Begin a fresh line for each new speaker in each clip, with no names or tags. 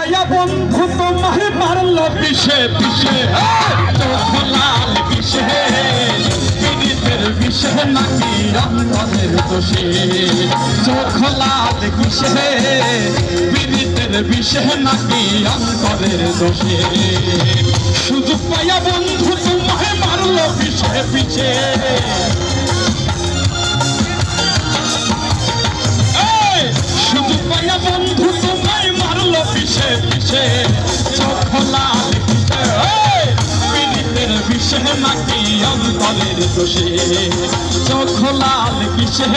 পাইয়া বন্ধু তোমায় মারল পিছে পিছে চোখ লাল কিসে পীড়িতের বিষে, নাকি অন্তরের দোষে? চোখ লাল কিসে পীড়িতের বিষে, নাকি অন্তরের দোষে? সুযোগ পাইয়া বন্ধু তোমায় মারল পিছে পিছে অন্তরের দোষে। চোখ লাল কিসে?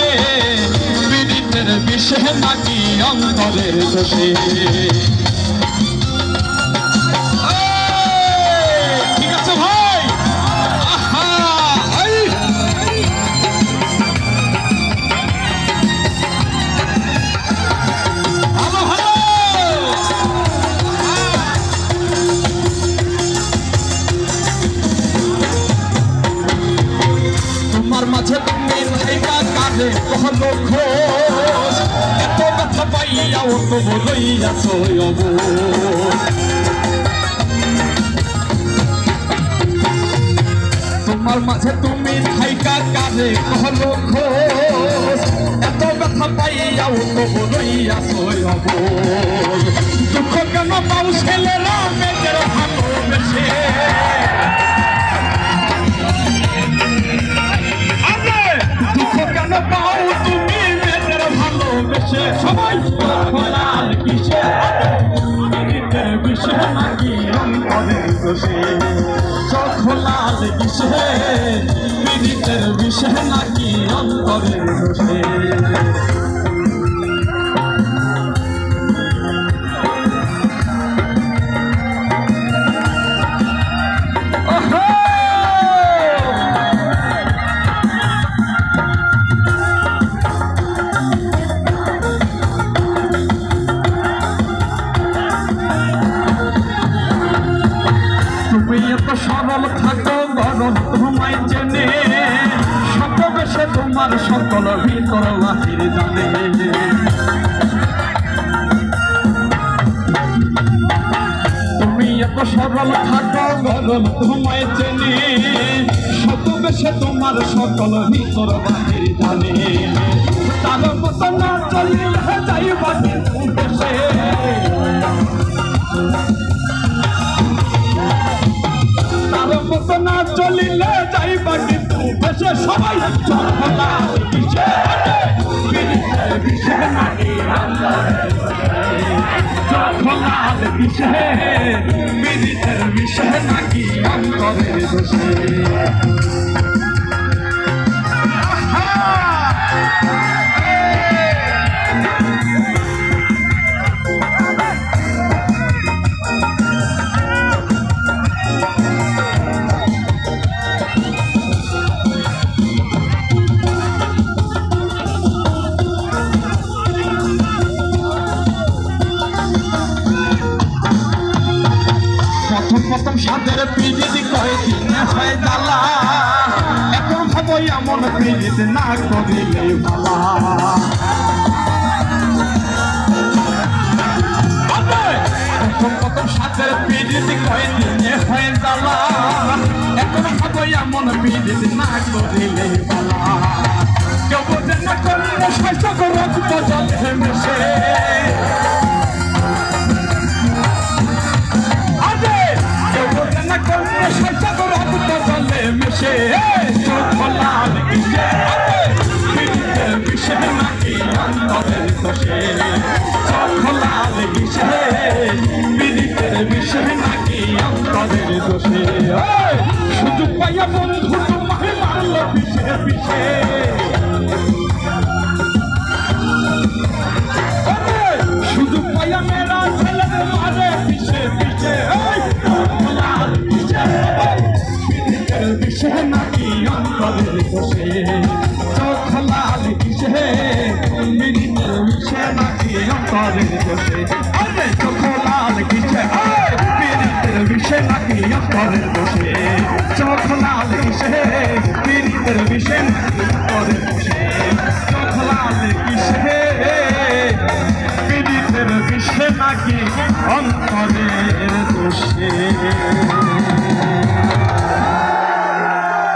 বিদিনের বিষে নাকি অন্তরের দোষে। মাঝে তুমি জায়গা কাঁধে কহলো খোঁজ। এত ব্যথা পাইয়া ও তো বলইয়াছ অবুঝ তোমার মাঝে তুমি থাইকা কাজে কহলো খোঁজ। এত ব্যথা পাইয়াও তো বলইয়া সই হব দুঃখ কেন পাও ছেলেরা মেয়েদের ভালোবেসে? আরে, সবাই লাল কিসে বিষে নাকি দোষে চোখ লাল কিসে? বিষে নাকি অন্তরের সরল থাকো, গরম তোমায় জেনে শত বেশে তোমার সকল ভিতর বাহির জানে। তুমি এত সরল থাকো, গরম তোমায় জেনে শত বেশে তোমার সকল ভিতর বাহির জানে। তার মতো না চলিয়ে যাই বাহির দেশে সবাই চলা কিসে কিসে নাকি চলাল কিসে বিদিতের বিষে নাকি অন্তরের দোষে প্রথম সাদের পিজিতি কয়েকদিন হয় জ্বালা। এখন ভাবো এমন পিজিত না করিলে ভালা প্রথম প্রথম সাদের পিজিতি কয়েকদিন হয় জ্বালা। এখন ভাবো এমন পিজিত না করিলে ভালা কেউ বোঝে না করলে স্বাস্থ্য রক্ত জলে মিশে সুযোগ পাইয়া বন্ধু তোমায় মারল পিছে পিছে শুধু পাইয়া মেরা ছেলে মারে পিছে পিছে পিছে নাকি অন্তরের দোষে চোখ লাল কিসে পীড়িতের বিষে নাকি অন্তরের দোষে নাকি দোষে চোখ লাল কিসে